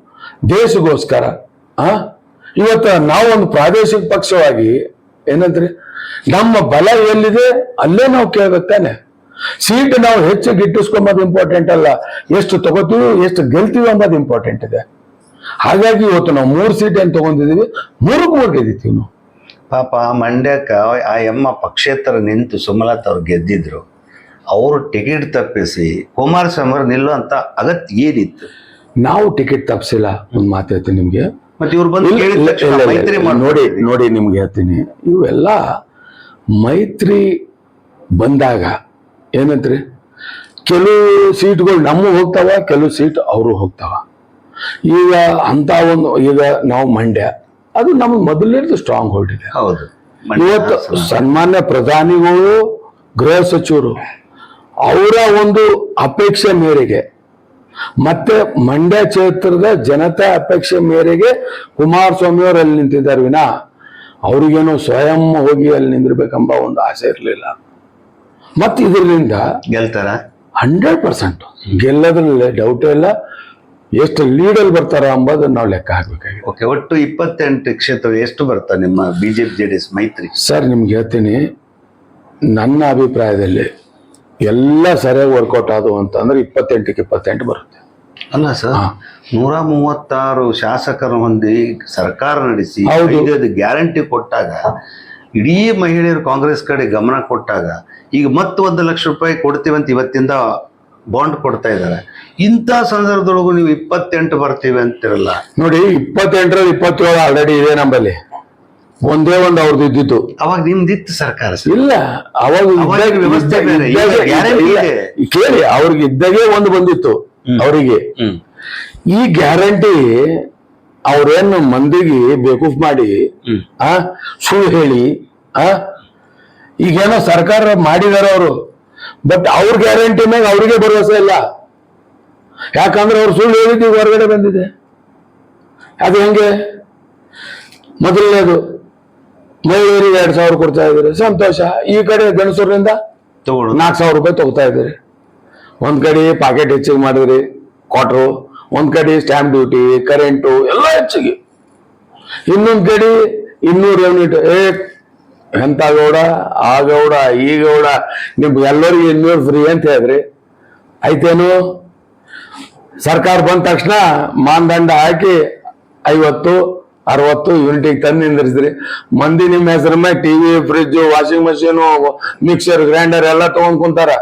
C: ದೇಶಗೋಸ್ಕರ. ಆ? ಇವತ್ತು ನಾವೊಂದು ಪ್ರಾದೇಶಿಕ ಪಕ್ಷವಾಗಿ ಏನಂದ್ರಿ ನಮ್ಮ ಬಲ ಎಲ್ಲಿದೆ? ಅಲ್ಲೇ ನಾವು ಕೇಳ್ಬೇಕು ತಾನೆ ಸೀಟ್ ನಾವು ಹೆಚ್ಚು ಗಿಟ್ಟಿಸ್ಕೊಂಬೋದು ಇಂಪಾರ್ಟೆಂಟ್ ಅಲ್ಲ. ಎಷ್ಟು ತಗೋತೀವಿ ಎಷ್ಟು ಗೆಲ್ತೀವಿ ಅನ್ನೋದು ಇಂಪಾರ್ಟೆಂಟ್ ಇದೆ. ಹಾಗಾಗಿ ಇವತ್ತು ನಾವು ಮೂರು ಸೀಟ್ ಏನ್ ತಗೊಂಡಿದೀವಿ ಮೂರು ಮೂರು ಗೆದ್ದಿತೀವಿ ನಾವು.
B: ಪಾಪ ಮಂಡ್ಯಕ್ಕೆ ಆ ಎಮ್ಮ ಪಕ್ಷೇತರ ನಿಂತು ಸುಮಲತ ಅವ್ರು ಗೆದ್ದಿದ್ರು. ಅವರು ಟಿಕೆಟ್ ತಪ್ಪಿಸಿ ಕುಮಾರಸ್ವಾಮಿ ಅವರು ನಿಲ್ಲುವಂತ ಅಗತ್ಯ ಏನಿತ್ತು?
C: ನಾವು ಟಿಕೆಟ್ ತಪ್ಪಿಸಿಲ್ಲ ಒಂದು ಮಾತು ಹೇಳ್ತೀನಿ ನಿಮಗೆ.
B: ಮತ್ತೆ ಇವ್ರು ಬಂದು.
C: ನೋಡಿ ನೋಡಿ ನಿಮ್ಗೆ ಹೇಳ್ತೀನಿ. ಇವೆಲ್ಲ ಮೈತ್ರಿ ಬಂದಾಗ ಏನಂತ್ರಿ? ಕೆಲವು ಸೀಟ್ಗಳು ನಮ್ಮ ಹೋಗ್ತಾವ ಕೆಲವು ಸೀಟ್ ಅವರು ಹೋಗ್ತಾವ. ಈಗ ಅಂತ ಒಂದು ಈಗ ನಾವು ಮಂಡ್ಯ ಅದು ನಮಗೆ ಮೊದಲನೇದು ಸ್ಟ್ರಾಂಗ್ ಹೋಲ್ಡ್ ಇದೆ.
B: ಹೌದು.
C: ಇವತ್ತು ಸನ್ಮಾನ್ಯ ಪ್ರಧಾನಿಗಳು ಗೃಹ ಸಚಿವರು ಅವರ ಒಂದು ಅಪೇಕ್ಷೆ ಮೇರೆಗೆ ಮತ್ತೆ ಮಂಡ್ಯ ಕ್ಷೇತ್ರದ ಜನತಾ ಅಪೇಕ್ಷೆ ಮೇರೆಗೆ ಕುಮಾರಸ್ವಾಮಿ ಅವರು ಅಲ್ಲಿ ನಿಂತಿದ್ದಾರೆ ವಿನ. ಅವ್ರಿಗೇನೋ ಸ್ವಯಂ ಹೋಗಿ ಅಲ್ಲಿ ನಿಂದಿರ್ಬೇಕೆಂಬ ಒಂದು ಆಸೆ ಇರಲಿಲ್ಲ. ಮತ್ತೆ ಇದರಿಂದ
B: ಗೆಲ್ತಾರ?
C: ಹಂಡ್ರೆಡ್ ಪರ್ಸೆಂಟ್ ಗೆಲ್ಲದ್ರಲ್ಲಿ ಡೌಟ್ ಇಲ್ಲ. ಎಷ್ಟು ಲೀಡಲ್ಲಿ ಬರ್ತಾರ ಅಂಬೋದು ನಾವು ಲೆಕ್ಕ ಹಾಕ್ಬೇಕಾಗಿದೆ.
B: ಓಕೆ ಒಟ್ಟು ಇಪ್ಪತ್ತೆಂಟು ಕ್ಷೇತ್ರ ಎಷ್ಟು ಬರ್ತಾ ನಿಮ್ಮ ಬಿಜೆಪಿ ಜೆ ಡಿ ಎಸ್ ಮೈತ್ರಿ?
C: ಸರ್ ನಿಮ್ಗೆ ಹೇಳ್ತೀನಿ ನನ್ನ ಅಭಿಪ್ರಾಯದಲ್ಲಿ ಎಲ್ಲ ಸರಿಯಾಗಿ ವರ್ಕೌಟ್ ಆದವು ಅಂತಂದ್ರೆ ಇಪ್ಪತ್ತೆಂಟಕ್ಕೆ ಇಪ್ಪತ್ತೆಂಟು ಬರುತ್ತೆ.
B: ಅಲ್ಲ ಸರ್ ನೂರ ಮೂವತ್ತಾರು ಶಾಸಕರ ಹೊಂದಿ ಸರ್ಕಾರ ನಡೆಸಿ ಅದು ಗ್ಯಾರಂಟಿ ಕೊಟ್ಟಾಗ ಇಡೀ ಮಹಿಳೆಯರು ಕಾಂಗ್ರೆಸ್ ಕಡೆ ಗಮನ ಕೊಟ್ಟಾಗ ಈಗ ಮತ್ತೆ ಒಂದು ಲಕ್ಷ ರೂಪಾಯಿ ಕೊಡ್ತೀವಂತ ಇವತ್ತಿಂದ ಬಾಂಡ್ ಕೊಡ್ತಾ ಇದ್ದಾರೆ. ಇಂಥ ಸಂದರ್ಭದೊಳಗೂ ನೀವು ಇಪ್ಪತ್ತೆಂಟು ಬರ್ತೀವಿ ಅಂತಿರಲ್ಲ.
C: ನೋಡಿ ಇಪ್ಪತ್ತೆಂಟರ ಇಪ್ಪತ್ತೇಳು ಆಲ್ರೆಡಿ ಇದೆ ನಮ್ಮಲ್ಲಿ ಒಂದೇ ಒಂದು ಅವ್ರದ್ದು ಇದ್ದಿತ್ತು.
B: ಅವಾಗ ನಿಮ್ದಿತ್ತು ಸರ್ಕಾರ
C: ಇಲ್ಲ ಅವಾಗ
B: ವ್ಯವಸ್ಥೆ
C: ಕೇಳಿ ಅವ್ರಿಗೆ ಇದ್ದಾಗೆ ಒಂದು ಬಂದಿತ್ತು. ಅವರಿಗೆ. ಈ ಗ್ಯಾರಂಟಿ ಅವ್ರೇನು ಮಂದಿಗೆ ಬೇಕೂಫ್ ಮಾಡಿ. ಆ ಸುಳ್ಳು ಹೇಳಿ ಆ ಈಗೇನೋ ಸರ್ಕಾರ ಮಾಡಿದಾರ ಅವರು. ಬಟ್ ಅವ್ರ ಗ್ಯಾರಂಟಿ ಮ್ಯಾಗ ಅವ್ರಿಗೆ ಭರವಸೆ ಇಲ್ಲ. ಯಾಕಂದ್ರೆ ಅವ್ರು ಸುಳ್ಳು ಹೇಳಿದ್ದು ಈಗ ಹೊರಗಡೆ ಬಂದಿದೆ. ಅದು ಹೆಂಗೆ? ಮೊದಲನೇದು ಮಹಿಳೆಯರಿಗೆ ಎರಡ್ ಸಾವಿರ ಕೊಡ್ತಾ ಇದ್ದೀರಿ. ಸಂತೋಷ. ಈ ಕಡೆ
B: ಗಣಸೂರಿನಿಂದ
C: ನಾಲ್ಕು ಸಾವಿರ ರೂಪಾಯಿ ತಗೋತಾ ಇದ್ದೀರಿ. ಒಂದ್ ಕಡೆ ಪಾಕೆಟ್ ಹೆಚ್ಚಿಗೆ ಮಾಡಿದ್ರಿ ಕ್ವಾಟ್ರು ಒಂದ್ ಕಡೆ ಸ್ಟ್ಯಾಂಪ್ ಡ್ಯೂಟಿ ಕರೆಂಟು ಎಲ್ಲ ಹೆಚ್ಚಿಗೆ. ಇನ್ನೊಂದ್ ಕಡೆ ಇನ್ನೂರು ಯೂನಿಟ್ ಏ, ಎಂತ ಗೌಡ, ಆ ಗೌಡ, ಈ ಗೌಡ ನಿಮ್ಗೆ ಎಲ್ಲರಿಗೂ ಇನ್ನೂರು ಫ್ರೀ ಅಂತ ಹೇಳಿದ್ರಿ. ಐತೇನು ಸರ್ಕಾರ ಬಂದ ತಕ್ಷಣ ಮಾನದಂಡ ಹಾಕಿ ಐವತ್ತು, ಅರವತ್ತು ಯೂನಿಟಿಗೆ ತಂದು ನಿಂದಿರಿಸಿದ್ರಿ. ಮಂದಿ ನಿಮ್ಮ ಹೆಸರ ಮೇಲೆ TV fridge washing machine mixer grinder ಎಲ್ಲ ತಗೊಂಡ್ ಕುಂತಾರ.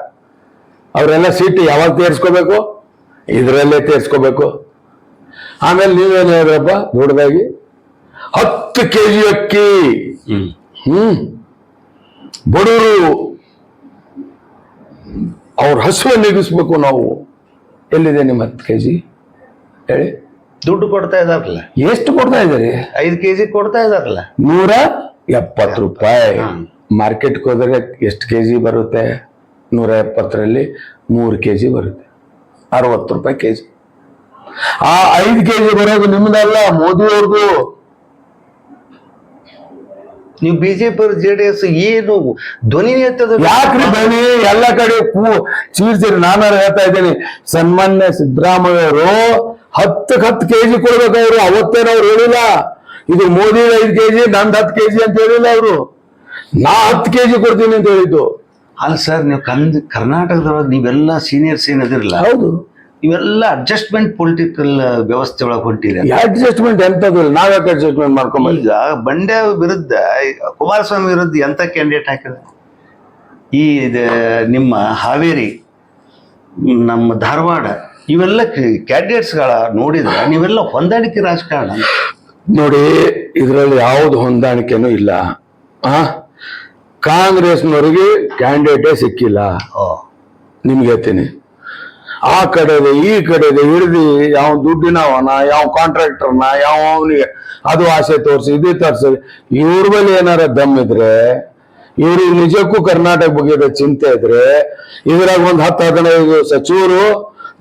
C: ಅವರೆಲ್ಲ ಸೀಟ್ ಯಾವಾಗ ತೀರ್ಸ್ಕೋಬೇಕು? ಇದರಲ್ಲೇ ತೀರ್ಸ್ಕೋಬೇಕು. ಆಮೇಲೆ ನೀವೇನು ಹೇಳಿದ್ರಪ್ಪ? ದೊಡ್ಡದಾಗಿ ಹತ್ತು ಕೆ ಜಿ ಅಕ್ಕಿ.
B: ಹ್ಮ್.
C: ಬಡವರು ಅವ್ರ ಹಸುವ ನೀಗಿಸ್ಬೇಕು ನಾವು. ಎಲ್ಲಿದೆ ನಿಮ್ಮ ಹತ್ತು ಕೆ ಜಿ ಹೇಳಿ.
B: ದುಡ್ಡು ಕೊಡ್ತಾ ಇದಾರಲ್ಲ.
C: ಎಷ್ಟು ಕೊಡ್ತಾ ಇದ್ದೀರಿ?
B: ಐದು ಕೆ ಜಿ ಕೊಡ್ತಾ ಇದಾರಲ್ಲ.
C: ನೂರ ಎಪ್ಪತ್ತು ರೂಪಾಯಿ. ಮಾರ್ಕೆಟ್ಗೆ ಹೋದ್ರೆ ಎಷ್ಟು ಕೆ ಜಿ ಬರುತ್ತೆ? ನೂರ ಎಪ್ಪತ್ತರಲ್ಲಿ ಮೂರು ಕೆ ಜಿ ಬರುತ್ತೆ. ಅರವತ್ತು ರೂಪಾಯಿ ಕೆ ಜಿ ಆ ಐದು ಕೆ ಜಿ ಬರೋದು ನಿಮ್ದಲ್ಲ ಮೋದಿಯವ್ರದ್ದು
B: ನೀವು ಬಿಜೆಪಿ ಜೆ ಡಿ ಎಸ್ ಏನು ಧ್ವನಿ ಎತ್ತದ
C: ಯಾಕ್ರಿ ಧ್ವನಿ? ಎಲ್ಲ ಕಡೆ ಕೂ ಚೀರ್ಸಿರಿ ನಾನು ಹೇಳ್ತಾ ಇದ್ದೀನಿ. ಸನ್ಮಾನ್ಯ ಸಿದ್ದರಾಮಯ್ಯವರು ಹತ್ತಕ್ಕೆ ಹತ್ತು ಕೆ ಜಿ ಅವರು ಅವತ್ತೇನವ್ರು ಹೇಳಿಲ್ಲ. ಇದು ಮೋದಿ ಐದು ಕೆ ಜಿ ನಂದು ಹತ್ತು ಕೆಜಿ ಅಂತ ಹೇಳಿಲ್ಲ ಅವರು. ನಾ ಹತ್ತು ಕೆ ಜಿ ಕೊಡ್ತೀನಿ ಅಂತ ಹೇಳಿದ್ದು.
B: ಅಲ್ಲ ಸರ್ ನೀವು ಕಂದ್ ಕರ್ನಾಟಕದೊಳಗೆ ನೀವೆಲ್ಲ ಸೀನಿಯರ್ಸ್ ಏನದಿರಲ್ಲ
C: ಹೌದು.
B: ಇವೆಲ್ಲ ಅಡ್ಜಸ್ಟ್ಮೆಂಟ್ ಪೊಲಿಟಿಕಲ್ ವ್ಯವಸ್ಥೆ ಒಳಗೆ ಹೊಂಟಿದೆ.
C: ಅಡ್ಜಸ್ಟ್ಮೆಂಟ್ ಎಂತದ್ದು ನಾವ್ಯಾಕೆ ಅಡ್ಜಸ್ಟ್ಮೆಂಟ್ ಮಾಡ್ಕೊಂಬ
B: ಈಗ ಬಂಡ್ಯ ವಿರುದ್ಧ ಕುಮಾರಸ್ವಾಮಿ ವಿರುದ್ಧ ಎಂತ ಕ್ಯಾಂಡಿಡೇಟ್ ಹಾಕಿದ ಈ ನಿಮ್ಮ ಹಾವೇರಿ ನಮ್ಮ ಧಾರವಾಡ ಇವೆಲ್ಲ ಕ್ಯಾಂಡಿಡೇಟ್ಸ್ಗಳ ನೋಡಿದ್ರೆ ನೀವೆಲ್ಲ ಹೊಂದಾಣಿಕೆ ರಾಜಕಾರಣ.
C: ನೋಡಿ ಇದರಲ್ಲಿ ಯಾವುದು ಹೊಂದಾಣಿಕೆನೂ ಇಲ್ಲ. ಆ? ಕಾಂಗ್ರೆಸ್ನವರಿಗೆ ಕ್ಯಾಂಡಿಡೇಟೇ ಸಿಕ್ಕಿಲ್ಲ. ನಿಮ್ಗೆ ಹೇಳ್ತೀನಿ. ಆ ಕಡೆದೆ ಈ ಕಡೆದೆ ಹಿಡಿದು ಯಾವ ದುಡ್ಡಿನವನ ಯಾವ ಕಾಂಟ್ರಾಕ್ಟರ್ನ ಯಾವ ಅವನಿಗೆ ಅದು ಆಸೆ ತೋರಿಸಿ ಇದು ತೋರಿಸಿ ಇವ್ರ ಮೇಲೆ ಏನಾರ ದಮ್ ಇದ್ರೆ ಇವ್ರಿಗೆ ನಿಜಕ್ಕೂ ಕರ್ನಾಟಕ ಬಗ್ಗೆ ಚಿಂತೆ ಇದ್ರೆ ಇದ್ರಾಗ ಒಂದು ಹತ್ತು ಹದಿನೈದು ಸಚಿವರು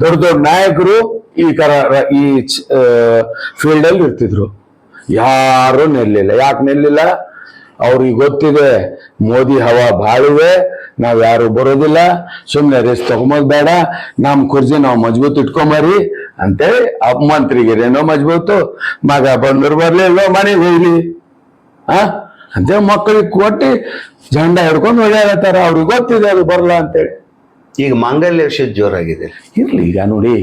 C: ದೊಡ್ಡ ದೊಡ್ಡ ನಾಯಕರು ಈ ಕರ ಈ ಫೀಲ್ಡ್ ಅಲ್ಲಿ ಇರ್ತಿದ್ರು. ಯಾರು ನಿಲ್ಲಿಲ್ಲ. ಯಾಕೆ ನಿಲ್ಲಿಲ್ಲ? ಅವ್ರಿಗೆ ಗೊತ್ತಿದೆ ಮೋದಿ ಹವಾ ಬಾಳಿದೆ ನಾವು ಯಾರು ಬರೋದಿಲ್ಲ ಸುಮ್ಮನೆ ರಿಸ್ಕ್ ತಗೊಂಬೋದ್ ಬೇಡ ನಮ್ಮ ಕುರ್ಜಿ ನಾವು ಮಜಬೂತ್ ಇಟ್ಕೊಂಬರಿ ಅಂತೇಳಿ ಅಪ್ ಮಂತ್ರಿಗಿರೇನೋ ಮಜಬೂತು ಮಗ ಬಂದ್ರು ಬರ್ಲಿಲ್ಲ ಮನೆಗೆ ಹೋಗ್ಲಿ. ಆ? ಅಂತ ಮಕ್ಕಳಿಗೆ ಕೊಟ್ಟು ಜಂಡ ಹಿಡ್ಕೊಂಡು ಒಳ್ಳೆಯತಾರ ಅವ್ರಿಗೆ ಗೊತ್ತಿದೆ ಅದು ಬರಲ್ಲ ಅಂತೇಳಿ.
B: ಈಗ ಮಾಂಗಲ್ಯ ವಿಷಯ ಜೋರಾಗಿದೆ.
C: ಇರ್ಲಿ ಈಗ ನೋಡಿ.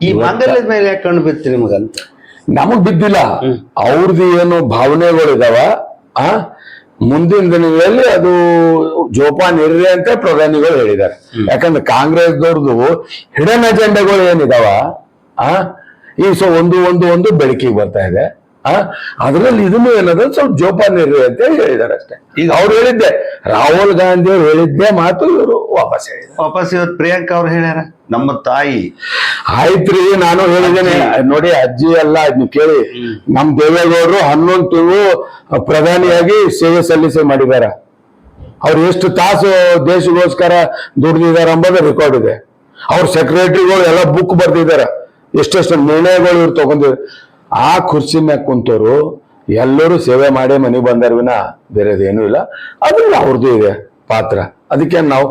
B: ಈ ಮಾಂಗಲ್ಯದ ಮೇಲೆ ಯಾಕೆ ಕಣ್ಣು ಬಿತ್ತು ನಿಮಗಂತ?
C: ನಮಗ್ ಬಿದ್ದಿಲ್ಲ. ಅವ್ರದ್ದು ಏನು ಭಾವನೆಗಳಿದಾವ? ಆ? ಮುಂದಿನ ದಿನಗಳಲ್ಲಿ ಅದು ಜೋಪಾನ್ ಇರ್ರಿ ಅಂತ ಪ್ರಧಾನಿಗಳು ಹೇಳಿದ್ದಾರೆ. ಯಾಕಂದ್ರೆ ಕಾಂಗ್ರೆಸ್ದವ್ರದ್ದು ಹಿಡನ್ ಅಜೆಂಡಾಗಳು ಏನಿದಾವ? ಆ? ಈ ಸೊ ಒಂದು ಒಂದು ಒಂದು ಬೆಳಕಿಗೆ ಬರ್ತಾ ಇದೆ. ಅದ್ರಲ್ಲಿ ಇದನ್ನು ಏನದ? ಸ್ವಲ್ಪ ಜೋಪಾನ ಇರ್ರಿ ಅಂತ ಹೇಳಿದಾರೆ ಹೇಳಿದ್ದಾರೆ ಅಷ್ಟೇ. ಈಗ ಅವ್ರು ಹೇಳಿದ್ದೆ ರಾಹುಲ್ ಗಾಂಧಿ ಅವ್ರು ಹೇಳಿದ್ದೆ ಮಾತು ಇವರು ವಾಪಸ್ ಹೇಳಿದ್ರು.
B: ವಾಪಸ್ ಇವತ್ತು ಪ್ರಿಯಾಂಕಾ ಅವ್ರು ಹೇಳ್ಯಾರ? ನಮ್ಮ ತಾಯಿ.
C: ಆಯ್ತ್ರಿ ನಾನು ಹೇಳಿದ್ದೇನೆ. ನೋಡಿ ಅಜ್ಜಿ ಅಲ್ಲ ಅದ್ನ ಕೇಳಿ. ನಮ್ ದೇವೇಗೌಡರು ಹನ್ನೊಂದು ತಿಂಗಳು ಪ್ರಧಾನಿಯಾಗಿ ಸೇವೆ ಸಲ್ಲಿಸಿ ಮಾಡಿದಾರ ಅವ್ರು ಎಷ್ಟು ತಾಸು ದೇಶಗೋಸ್ಕರ ದುಡ್ದಿದಾರ ಅಂಬೋದು ರೆಕಾರ್ಡ್ ಇದೆ. ಅವ್ರ ಸೆಕ್ರೆಟರಿಗಳು ಎಲ್ಲ ಬುಕ್ ಬರ್ದಿದ್ದಾರೆ. ಎಷ್ಟೆಷ್ಟು ನಿರ್ಣಯಗಳು ಇವ್ರು ತಗೊಂಡಿದ್ದಾರೆ. ಆ ಕುರ್ಚಿ ಮ್ಯಾಗ ಕುಂತವ್ರು ಎಲ್ಲರೂ ಸೇವೆ ಮಾಡಿ ಮನೆಗೆ ಬಂದಾರ ವಿನ ಬೇರೆದೇನೂ ಇಲ್ಲ. ಅದ್ರಲ್ಲಿ ಅವ್ರದ್ದು ಇದೆ ಪಾತ್ರ. ಅದಕ್ಕೆ ನಾವು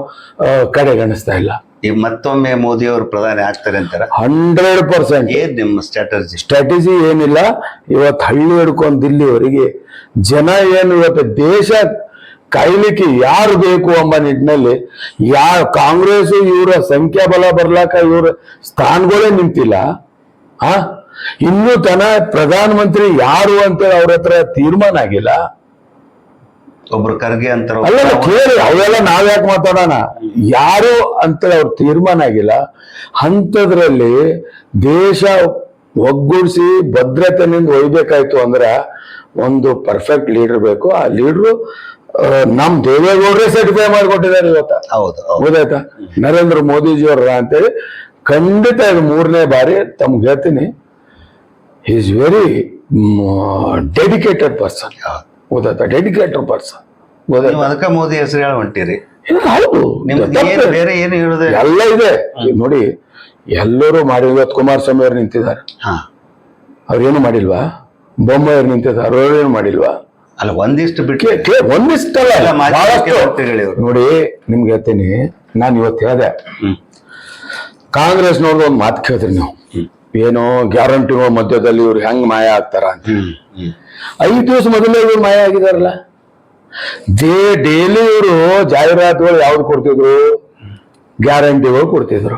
C: ಕಡೆಗಣಿಸ್ತಾ ಇಲ್ಲ.
B: ಈಗ ಮತ್ತೊಮ್ಮೆ ಮೋದಿ ಅವರು ಪ್ರಧಾನಿ ಆಗ್ತಾರೆ ಅಂತಾರೆ?
C: Hundred percent.
B: ಏನ್ ನಿಮ್ಮ ಸ್ಟ್ರಾಟಜಿ?
C: ಸ್ಟ್ರಾಟಜಿ ಏನಿಲ್ಲ. ಇವತ್ತು ಹಳ್ಳಿ ಹಿಡ್ಕೊಂಡು ದಿಲ್ಲಿವರೆಗೆ ಜನ ಏನು ಇವತ್ತು ದೇಶ ಕಾಯ್ಲಿಕ್ಕೆ ಯಾರು ಬೇಕು ಎಂಬ ನಿಟ್ಟಿನಲ್ಲಿ ಯಾ ಕಾಂಗ್ರೆಸ್ ಇವರ ಸಂಖ್ಯಾಬಲ ಬರ್ಲಾಕ ಇವರ ಸ್ಥಾನಗಳೇ ನಿಂತಿಲ್ಲ. ಆ? ಇನ್ನೂ ತನ ಪ್ರಧಾನಮಂತ್ರಿ ಯಾರು ಅಂತೇಳಿ ಅವ್ರ ಹತ್ರ ತೀರ್ಮಾನ ಆಗಿಲ್ಲ.
B: ಒಬ್ರು ಖರ್ಗೆ ಅಂತ
C: ಅಲ್ಲ ಕೇಳಿ ಅವೆಲ್ಲ ನಾವ್ಯಾಕೆ ಮಾತಾಡೋಣ? ಯಾರು ಅಂತೇಳಿ ಅವ್ರ ತೀರ್ಮಾನ ಆಗಿಲ್ಲ. ಅಂಥದ್ರಲ್ಲಿ ದೇಶ ಒಗ್ಗೂಡಿಸಿ ಭದ್ರತೆನಿಂದ ಒಯ್ಬೇಕಾಯ್ತು ಅಂದ್ರ ಒಂದು ಪರ್ಫೆಕ್ಟ್ ಲೀಡರ್ ಬೇಕು. ಆ ಲೀಡ್ರು ನಮ್ ದೇವೇಗೌಡರೇ ಸರ್ಟಿಫೈ ಮಾಡಿಕೊಟ್ಟಿದ್ದಾರೆ ಇವತ್ತ.
B: ಹೌದು
C: ಗೊತ್ತಾಯ್ತಾ? ನರೇಂದ್ರ ಮೋದಿಜಿ ಅವ್ರ ಅಂತೇಳಿ ಖಂಡಿತ ಇದು ಮೂರನೇ ಬಾರಿ ತಮ್ಗೆ ಹೇಳ್ತೀನಿ. ಈಸ್ ವೆರಿ ಡೆಡಿಕೇಟೆಡ್ ಪರ್ಸನ್ ಓದತ್ತ ಡೆಡಿಕೇಟೆಡ್ ಪರ್ಸನ್
B: ಅದಕ್ಕೆ ಮೋದಿ ಹೆಸರು ಹೇಳ ಹೊಂಟಿರಿ
C: ಹೌದು.
B: ಬೇರೆ ಏನು ಹೇಳುದೆ?
C: ಎಲ್ಲ ಇದೆ. ನೋಡಿ ಎಲ್ಲರೂ ಮಾಡಿ ಇವತ್ತು ಕುಮಾರಸ್ವಾಮಿ ಅವ್ರು ನಿಂತಿದ್ದಾರೆ.
B: ಹಾ.
C: ಅವ್ರೇನು ಮಾಡಿಲ್ವಾ? ಬೊಮ್ಮಾಯಿ ನಿಂತಿದ್ದಾರೆ. ಅವ್ರೇನು ಮಾಡಿಲ್ವಾ?
B: ಅಲ್ಲ ಒಂದಿಷ್ಟು ಬಿಟ್ಟು.
C: ಒಂದಿಷ್ಟಲ್ಲ. ನೋಡಿ ನಿಮ್ಗೆ ಹೇಳ್ತೀನಿ ನಾನು ಇವತ್ತು ಹೇಳ್ದೆ. ಕಾಂಗ್ರೆಸ್ನವ್ರದ್ದು ಒಂದು ಮಾತು ಕೇಳಿದ್ರಿ ನೀವು. ಏನೋ ಗ್ಯಾರಂಟಿಗಳ ಮಧ್ಯದಲ್ಲಿ ಇವ್ರು ಹೆಂಗ್ ಮಾಯ ಆಗ್ತಾರ ಅಂತ. ಐದು ದಿವಸ ಮೊದಲೇ ಇವ್ರು ಮಾಯ ಆಗಿದಾರಲ್ಲ? ದೇ ಡೈಲಿ ಇವರು ಜಾಹೀರಾತುಗಳು ಯಾವ್ದು ಕೊಡ್ತಿದ್ರು? ಗ್ಯಾರಂಟಿಗಳು ಕೊಡ್ತಿದ್ರು.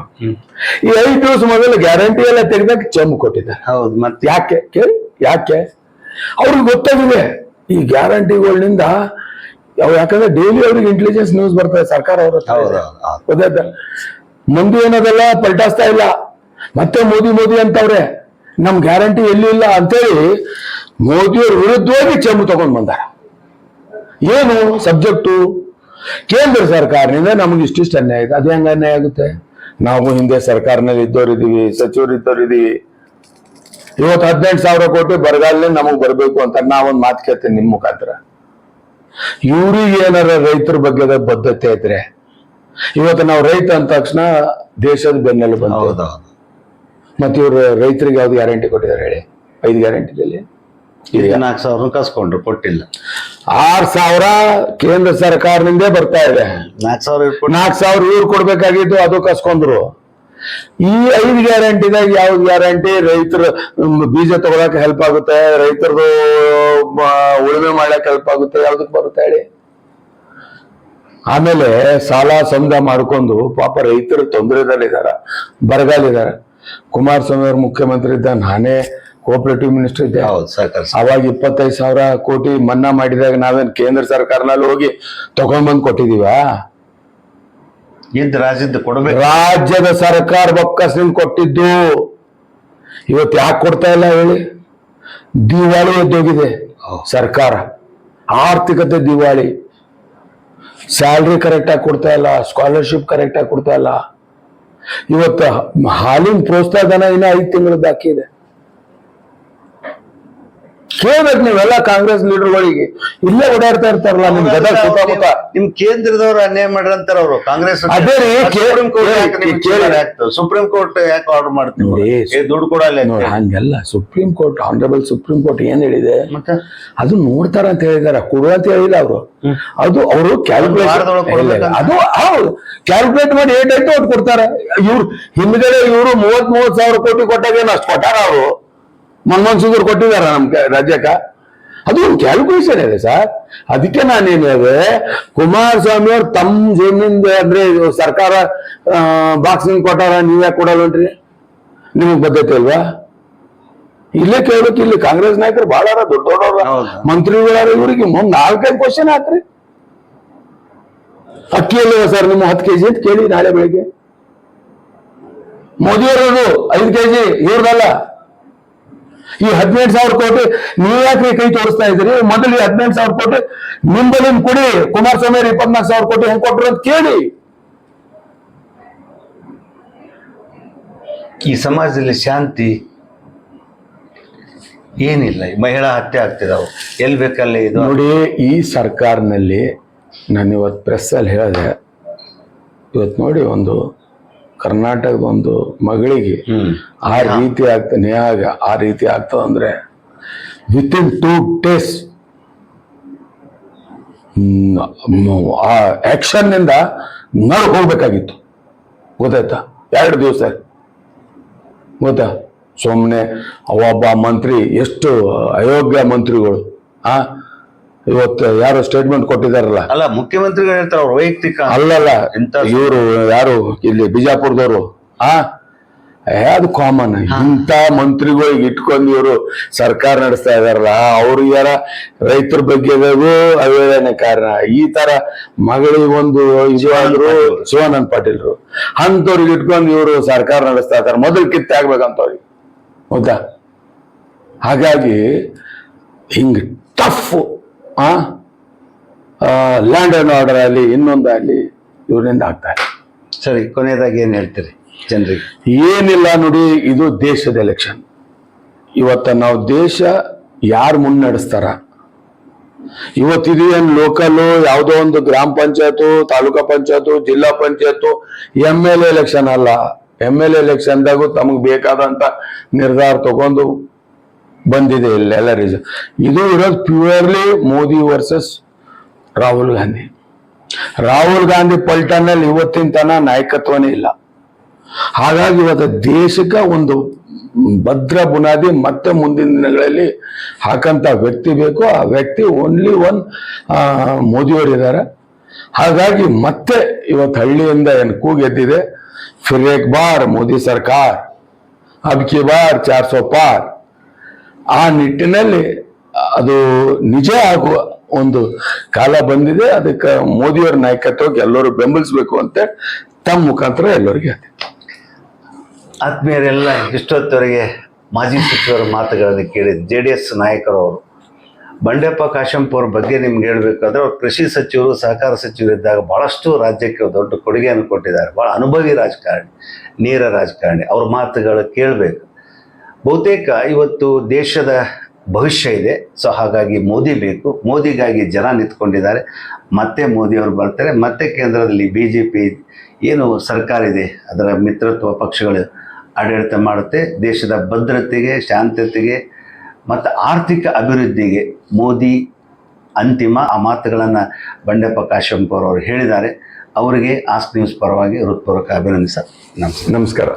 C: ಈ ಐದು ದಿವಸ ಮೊದಲು ಗ್ಯಾರಂಟಿ ಎಲ್ಲ ತೆಗೆದಾಗ ಚಮ್ ಕೊಟ್ಟಿದ್ದಾರೆ.
B: ಹೌದು ಮತ್ತೆ?
C: ಯಾಕೆ? ಕೇಳಿ ಯಾಕೆ? ಅವ್ರಿಗೆ ಗೊತ್ತಾಗಿದೆ. ಈ ಗ್ಯಾರಂಟಿಗಳಿಂದ ಯಾಕಂದ್ರೆ ಡೈಲಿ ಅವ್ರಿಗೆ ಇಂಟೆಲಿಜೆನ್ಸ್ ನ್ಯೂಸ್ ಬರ್ತದೆ ಸರ್ಕಾರ ಅವರು ಮಂದಿ ಏನದೆಲ್ಲ ಪಲ್ಟಾಸ್ತಾ ಇಲ್ಲ. ಮತ್ತೆ ಮೋದಿ ಮೋದಿ ಅಂತವ್ರೆ. ನಮ್ ಗ್ಯಾರಂಟಿ ಎಲ್ಲಿ ಇಲ್ಲ ಅಂತೇಳಿ ಮೋದಿಯವ್ರ ವಿರುದ್ಧವಾಗಿ ಚೆಂಬು ತಗೊಂಡ್ ಬಂದಾರ. ಏನು ಸಬ್ಜೆಕ್ಟು? ಕೇಂದ್ರ ಸರ್ಕಾರದಿಂದ ನಮ್ಗೆ ಇಷ್ಟಿಷ್ಟು ಅನ್ಯಾಯ ಆಯ್ತು. ಅದು ಹೆಂಗ ಅನ್ಯಾಯ ಆಗುತ್ತೆ? ನಾವು ಹಿಂದೆ ಸರ್ಕಾರನಲ್ಲಿ ಇದ್ದವರಿದ್ದೀವಿ ಸಚಿವರು ಇದ್ದವರಿದ್ದೀವಿ ಇವತ್ತು ಹದಿನೆಂಟು ಸಾವಿರ ಕೋಟಿ ಬರಗಾಲನೇ ನಮಗ್ ಬರಬೇಕು ಅಂತ ನಾವೊಂದು ಮಾತು ಕೇಳ್ತೇನೆ ನಿಮ್ ಮುಖಾಂತರ. ಇವ್ರಿಗೆ ಏನಾರ ರೈತರ ಬಗ್ಗೆ ಬದ್ಧತೆ ಇದ್ರೆ. ಇವತ್ತು ನಾವು ರೈತ ಅಂದ ತಕ್ಷಣ ದೇಶದ ಬೆನ್ನೆಲು
B: ಹೌದು.
C: ಮತ್ತೆ ಇವರು ರೈತರಿಗೆ ಯಾವ್ದು ಗ್ಯಾರಂಟಿ ಕೊಟ್ಟಿದ್ದಾರೆ ಹೇಳಿ? ಐದು ಗ್ಯಾರಂಟಿದಲ್ಲಿ
B: ಈಗ ನಾಲ್ಕು ಸಾವಿರ ಕಸ್ಕೊಂಡ್ರು ಕೊಟ್ಟಿಲ್ಲ.
C: ಆರ್ ಸಾವಿರ ಕೇಂದ್ರ ಸರ್ಕಾರದಿಂದೇ ಬರ್ತಾ ಇದೆ.
B: ನಾಲ್ಕು ಸಾವಿರ
C: ನಾಲ್ಕು ಸಾವಿರ ಇವ್ರು ಕೊಡ್ಬೇಕಾಗಿತ್ತು ಅದು ಕಸ್ಕೊಂಡ್ರು. ಈ ಐದು ಗ್ಯಾರಂಟಿದಾಗ ಯಾವ್ದು ಗ್ಯಾರಂಟಿ ರೈತರು ಬೀಜ ತಗೊಳಕ್ ಹೆಲ್ಪ್ ಆಗುತ್ತೆ ರೈತರದು ಉಳುಮೆ ಮಾಡಕ್ ಹೆಲ್ಪ್ ಆಗುತ್ತೆ ಯಾವ್ದಕ್ ಬರುತ್ತೆ ಹೇಳಿ? ಆಮೇಲೆ ಸಾಲ ಸಮದ ಮಾಡ್ಕೊಂಡು ಪಾಪ ರೈತರು ತೊಂದರೆದಲ್ಲಿದ್ದಾರೆ ಬರಗಾಲಿದಾರ ಕುಮಾರಸ್ವಾಮಿ ಅವರು ಮುಖ್ಯಮಂತ್ರಿ ಇದ್ದ ನಾನೇ ಕೋಆಪರೇಟಿವ್ ಮಿನಿಸ್ಟರ್ ಇದ್ದೆ.
B: ಹೌದು ಸರ್ಕಾರ
C: ಅವಾಗ ಇಪ್ಪತ್ತೈದು ಸಾವಿರ ಕೋಟಿ ಮನ್ನಾ ಮಾಡಿದಾಗ ನಾವೇನ್ ಕೇಂದ್ರ ಸರ್ಕಾರನಲ್ಲಿ ಹೋಗಿ ತಗೊಂಡ್ಬಂದ್ ಕೊಟ್ಟಿದೀವ?
B: ರಾಜ್ಯದ ಕೊಡಬೇಕು.
C: ರಾಜ್ಯದ ಸರ್ಕಾರ ಬೊಕ್ಕಸಿನಿಂದ ಕೊಟ್ಟಿದ್ದು. ಇವತ್ತು ಯಾಕೆ ಕೊಡ್ತಾ ಇಲ್ಲ ಹೇಳಿ? ದಿವಾಳಿ ಎದ್ದೋಗಿದೆ ಸರ್ಕಾರ. ಆರ್ಥಿಕತೆ ದಿವಾಳಿ. ಸ್ಯಾಲ್ರಿ ಕರೆಕ್ಟ್ ಆಗಿ ಕೊಡ್ತಾ ಇಲ್ಲ ಸ್ಕಾಲರ್ಶಿಪ್ ಕರೆಕ್ಟ್ ಆಗಿ ಕೊಡ್ತಾ ಇಲ್ಲ. ಇವತ್ತು ಹಾಲಿನ ಪ್ರೋತ್ಸಾಹ ಧನ ಇನ್ನ ಐದು ತಿಂಗಳು ಬಾಕಿ ಇದೆ. ಕೇಳ್ಬೇಕು ನೀವೆಲ್ಲ ಕಾಂಗ್ರೆಸ್ ಲೀಡರ್ಗಳಿಗೆ. ಇಲ್ಲೇ ಓಡಾಡ್ತಾ ಇರ್ತಾರಲ್ಲ ನಿಮ್ ಗದಗ ಸುತ್ತಮುತ್ತ.
B: ನಿಮ್ ಕೇಂದ್ರದವ್ರು ಅನ್ಯಾಯ ಮಾಡ್ರಂತಾರ ಅವರು. ಕಾಂಗ್ರೆಸ್
C: ಅದೇ ರೀ,
B: ಸುಪ್ರೀಂ ಕೋರ್ಟ್? ಸುಪ್ರೀಂ ಕೋರ್ಟ್ ಯಾಕೆ ಆರ್ಡರ್ ಮಾಡ್ತೀವಿ? ಏ ದುಡ್ಡು ಕೊಡಲ್ಲ.
C: ಹಂಗೆಲ್ಲ supreme court honourable supreme court ಏನ್ ಹೇಳಿದೆ?
B: ಮತ್ತೆ?
C: ಅದು ನೋಡ್ತಾರ ಅಂತ ಹೇಳಿದಾರ. ಕೊಡು ಅಂತ ಹೇಳಿಲ್ಲ ಅವರು. ಅದು ಅವರು
B: ಕ್ಯಾಲ್ಕುಲೇಟ್.
C: ಅದು ಹೌದು. ಕ್ಯಾಲ್ಕುಲೇಟ್ ಮಾಡಿ ಏಟ್ ಐತೆ ಅವ್ರು ಕೊಡ್ತಾರ. ಇವ್ರು ಹಿಂದ್ಗಡೆ ಇವರು ಮೂವತ್ ಮೂವತ್ ಸಾವಿರ ಕೋಟಿ ಕೊಟ್ಟಾಗ ಏನು ಅಷ್ಟು ಕೊಟ್ಟಾರ ಅವರು? ಮನ್ಮೋಹನ್ ಸಿಂಗ್ ಅವ್ರು ಕೊಟ್ಟಿದ್ದಾರೆ ನಮ್ ರಾಜ್ಯಕ್ಕ. ಅದು ಒಂದು ಕ್ಯಾಲ್ಕುಲೇಷನ್ ಇದೆ ಸರ್. ಅದಕ್ಕೆ ನಾನೇನು ಹೇಳಿದೆ ಕುಮಾರಸ್ವಾಮಿ ಅವ್ರು ತಮ್ಮ ಜಮೀನಿಂದ ಅಂದ್ರೆ ಸರ್ಕಾರ ಬಾಕ್ಸಿಂಗ್ ಕೊಟ್ಟಾರ ನೀವ್ಯಾಕೆ ಕೊಡಲ್ವನ್ರಿ ನಿಮಗ್ ಬದ್ಧತೆ ಅಲ್ವಾ? ಇಲ್ಲೇ ಕೇಳ್ಬೇಕು ಇಲ್ಲಿ ಕಾಂಗ್ರೆಸ್ ನಾಯಕರು ಬಹಳ ದೊಡ್ಡ ದೊಡ್ಡವ್ರ.
B: ಹೌದು.
C: ಮಂತ್ರಿಗಳಾರ ಇವರಿಗೆ ಮುಂದ್ ನಾಲ್ಕೈದು ಕ್ವಶನ್ ಹಾಕ್ರಿ. ಅಕ್ಕಿ ಎಲ್ಲಿದೆ ಸರ್ ನಿಮ್ಮ ಹತ್ತು ಕೆಜಿ ಅಂತ ಕೇಳಿ ನಾಳೆ ಬೆಳಿಗ್ಗೆ. ಮೋದಿಯವರದು ಐದು ಕೆಜಿ ಇವ್ರದಲ್ಲ ಈ ಹದಿನೆಂಟು ಸಾವಿರ ಕೋಟಿ ನೀವು ಯಾಕೆ ಕೈ ತೋರಿಸ್ತಾ ಇದ್ದೀರಿ? ಮೊದಲು ಈ ಹದಿನೆಂಟು ಸಾವಿರ ಕೋಟಿ ನಿಂಬಲಿನ ಕೊಡಿ ಕುಮಾರಸ್ವಾಮಿ ಅವರು ಇಪ್ಪತ್ನಾಲ್ಕು ಸಾವಿರ ಕೋಟಿ ಹೆಂಗ್ ಕೊಟ್ರು ಅಂತ ಕೇಳಿ.
B: ಈ ಸಮಾಜದಲ್ಲಿ ಶಾಂತಿ ಏನಿಲ್ಲ. ಈ ಮಹಿಳಾ ಹತ್ಯೆ ಆಗ್ತಿದಾವು. ಎಲ್ಲಿ ಬೇಕಲ್ಲ ಇದು?
C: ನೋಡಿ ಈ ಸರ್ಕಾರನಲ್ಲಿ ನಾನು ಇವತ್ತು ಪ್ರೆಸ್ಸಲ್ಲಿ ಹೇಳಿದೆ. ಇವತ್ತು ನೋಡಿ ಒಂದು ಕರ್ನಾಟಕದ ಒಂದು ಮಗಳಿಗೆ ಆ ರೀತಿ ಆಗ್ತದೆ ನ್ಯಾಯ ಆ ರೀತಿ ಆಗ್ತದಂದ್ರೆ ವಿತ್ ಇನ್ ಟೂ ಡೇಸ್ ಆ ಆಕ್ಷನ್ನಿಂದ ನಡ್ ಹೋಗ್ಬೇಕಾಗಿತ್ತು. ಗೊತ್ತಾಯ್ತಾ? ಎರಡು ದಿವಸ. ಗೊತ್ತಾ? ಸುಮ್ಮನೆ ಒಬ್ಬ ಮಂತ್ರಿ ಎಷ್ಟು ಅಯೋಗ್ಯ ಮಂತ್ರಿಗಳು ಆ? ಇವತ್ತು ಯಾರು ಸ್ಟೇಟ್ಮೆಂಟ್ ಕೊಟ್ಟಿದಾರಲ್ಲ
B: ಅಲ್ಲ ಮುಖ್ಯಮಂತ್ರಿಗಳು ಹೇಳ್ತಾರೆ ಅವ್ರ ವೈಯಕ್ತಿಕ.
C: ಅಲ್ಲಲ್ಲ ಇವರು ಯಾರು ಇಲ್ಲಿ ಬಿಜಾಪುರದವರು? ಆ? ಅದು ಕಾಮನ್ ಇಂಥ ಮಂತ್ರಿಗಳಿಗೆ ಇಟ್ಕೊಂಡು ಇವರು ಸರ್ಕಾರ ನಡೆಸ್ತಾ ಇದಾರಲ್ಲ ಅವ್ರಿಗಾರ ಯಾರ ರೈತರ ಬಗ್ಗೆ ಅವೇಳನೆ ಕಾರಣ. ಈ ತರ ಮಗಳಿಗೆ ಒಂದು ಶಿವಾನಂದ್ ಪಾಟೀಲ್ರು. ಅಂತವ್ರಿಗೆ ಇಟ್ಕೊಂಡು ಇವರು ಸರ್ಕಾರ ನಡೆಸ್ತಾ ಇದಾರೆ. ಮೊದಲು ಕಿತ್ತೆ ಆಗ್ಬೇಕಂತವ್ರಿಗೆ ಹೌದಾ? ಹಾಗಾಗಿ ಹಿಂಗ್ ಟಫ್ ಆ? ಲ್ಯಾಂಡ್ ಅಂಡ್ ಆರ್ಡರ್ ಆಗಲಿ ಇನ್ನೊಂದಾಗಲಿ ಇವರಿಂದ ಆಗ್ತಾರೆ.
B: ಸರಿ ಕೊನೆಯದಾಗಿ ಏನು ಹೇಳ್ತೀರಿ ಜನರಿಗೆ?
C: ಏನಿಲ್ಲ ನೋಡಿ ಇದು ದೇಶದ ಎಲೆಕ್ಷನ್ ಇವತ್ತ ನಾವು ದೇಶ ಯಾರು ಮುನ್ನಡೆಸ್ತಾರ? ಇವತ್ತಿದು ಲೋಕಲು ಲೋಕಲ್ ಯಾವುದೋ ಒಂದು ಗ್ರಾಮ ಪಂಚಾಯತು ತಾಲೂಕಾ ಪಂಚಾಯತು ಜಿಲ್ಲಾ ಪಂಚಾಯತು ಎಂ ಎಲ್ ಎಲೆಕ್ಷನ್ ಅಲ್ಲ. ಎಂ ಎಲ್ ಎಲೆಕ್ಷನ್ದಾಗೂ ತಮಗೆ ಬೇಕಾದಂತ ನಿರ್ಧಾರ ತಗೊಂಡು ಬಂದಿದೆ ಇಲ್ಲೆಲ್ಲ ರೀಸನ್ ಇದು ಇರೋದು ಪ್ಯೂರ್ಲಿ ಮೋದಿ ವರ್ಸಸ್ ರಾಹುಲ್ ಗಾಂಧಿ. ರಾಹುಲ್ ಗಾಂಧಿ ಪಲ್ಟನಲ್ಲಿ ಇವತ್ತಿನ ತನ ನಾಯಕತ್ವನೇ ಇಲ್ಲ. ಹಾಗಾಗಿ ಇವತ್ತು ದೇಶಕ್ಕೆ ಒಂದು ಭದ್ರ ಬುನಾದಿ ಮತ್ತೆ ಮುಂದಿನ ದಿನಗಳಲ್ಲಿ ಹಾಕಂತ ವ್ಯಕ್ತಿ ಬೇಕು. ಆ ವ್ಯಕ್ತಿ ಓನ್ಲಿ ಒನ್ ಮೋದಿಯವರಿದ್ದಾರೆ ಹಾಗಾಗಿ ಮತ್ತೆ ಇವತ್ತು ಹಳ್ಳಿಯಿಂದ ಏನು ಕೂಗೆದ್ದಿದೆ ಫಿರ್ ಬಾರ್, ಮೋದಿ ಸರ್ಕಾರ. ಅಬ್ಕಿ ಬಾರ್, ಚಾರ್ ಸೋ ಪಾರ್. ಆ ನಿಟ್ಟಿನಲ್ಲಿ ಅದು ನಿಜ ಆಗುವ ಒಂದು ಕಾಲ ಬಂದಿದೆ. ಅದಕ್ಕೆ ಮೋದಿಯವರ ನಾಯಕತ್ವಕ್ಕೆ ಎಲ್ಲರೂ ಬೆಂಬಲಿಸಬೇಕು ಅಂತ ತಮ್ಮ ಮುಖಾಂತರ ಎಲ್ಲರಿಗೆ.
B: ಆತ್ಮೀಯರೆಲ್ಲ ಇಷ್ಟೊತ್ತವರೆಗೆ ಮಾಜಿ ಸಚಿವರ ಮಾತುಗಳನ್ನು ಕೇಳಿ ಜೆ ಡಿ ಎಸ್ ನಾಯಕರವರು ಬಂಡೆಪ್ಪ ಕಾಶಂಪುರ ಬಗ್ಗೆ ನಿಮ್ಗೆ ಹೇಳಬೇಕಾದ್ರೆ ಅವ್ರು ಕೃಷಿ ಸಚಿವರು, ಸಹಕಾರ ಸಚಿವರು ಇದ್ದಾಗ ಭಾಳಷ್ಟು ರಾಜ್ಯಕ್ಕೆ ದೊಡ್ಡ ಕೊಡುಗೆಯನ್ನು ಕೊಟ್ಟಿದ್ದಾರೆ. ಭಾಳ ಅನುಭವಿ ರಾಜಕಾರಣಿ, ನೇರ ರಾಜಕಾರಣಿ. ಅವ್ರ ಮಾತುಗಳು ಕೇಳಬೇಕು. ಬಹುತೇಕ ಇವತ್ತು ದೇಶದ ಭವಿಷ್ಯ ಇದೆ. ಸೊ ಹಾಗಾಗಿ ಮೋದಿ ಬೇಕು. ಮೋದಿಗಾಗಿ ಜನ ನಿಂತ್ಕೊಂಡಿದ್ದಾರೆ. ಮತ್ತೆ ಮೋದಿಯವರು ಬರ್ತಾರೆ. ಮತ್ತೆ ಕೇಂದ್ರದಲ್ಲಿ ಬಿ ಜೆ ಪಿ ಏನು ಸರ್ಕಾರ ಇದೆ, ಅದರ ಮಿತ್ರತ್ವ ಪಕ್ಷಗಳು ಆಡಳಿತ ಮಾಡುತ್ತೆ. ದೇಶದ ಭದ್ರತೆಗೆ, ಶಾಂತತೆಗೆ, ಮತ್ತು ಆರ್ಥಿಕ ಅಭಿವೃದ್ಧಿಗೆ ಮೋದಿ ಅಂತಿಮ. ಆ ಮಾತುಗಳನ್ನು ಬಂಡೆಪ್ಪ ಕಾಶಂಪುರ್ ಅವರು ಹೇಳಿದ್ದಾರೆ. ಅವರಿಗೆ ಆಸ್ಕ್ ನ್ಯೂಸ್ ಪರವಾಗಿ ಹೃತ್ಪೂರ್ವಕ ಅಭಿನಂದಿಸ
C: ನಮಸ್ಕಾರ.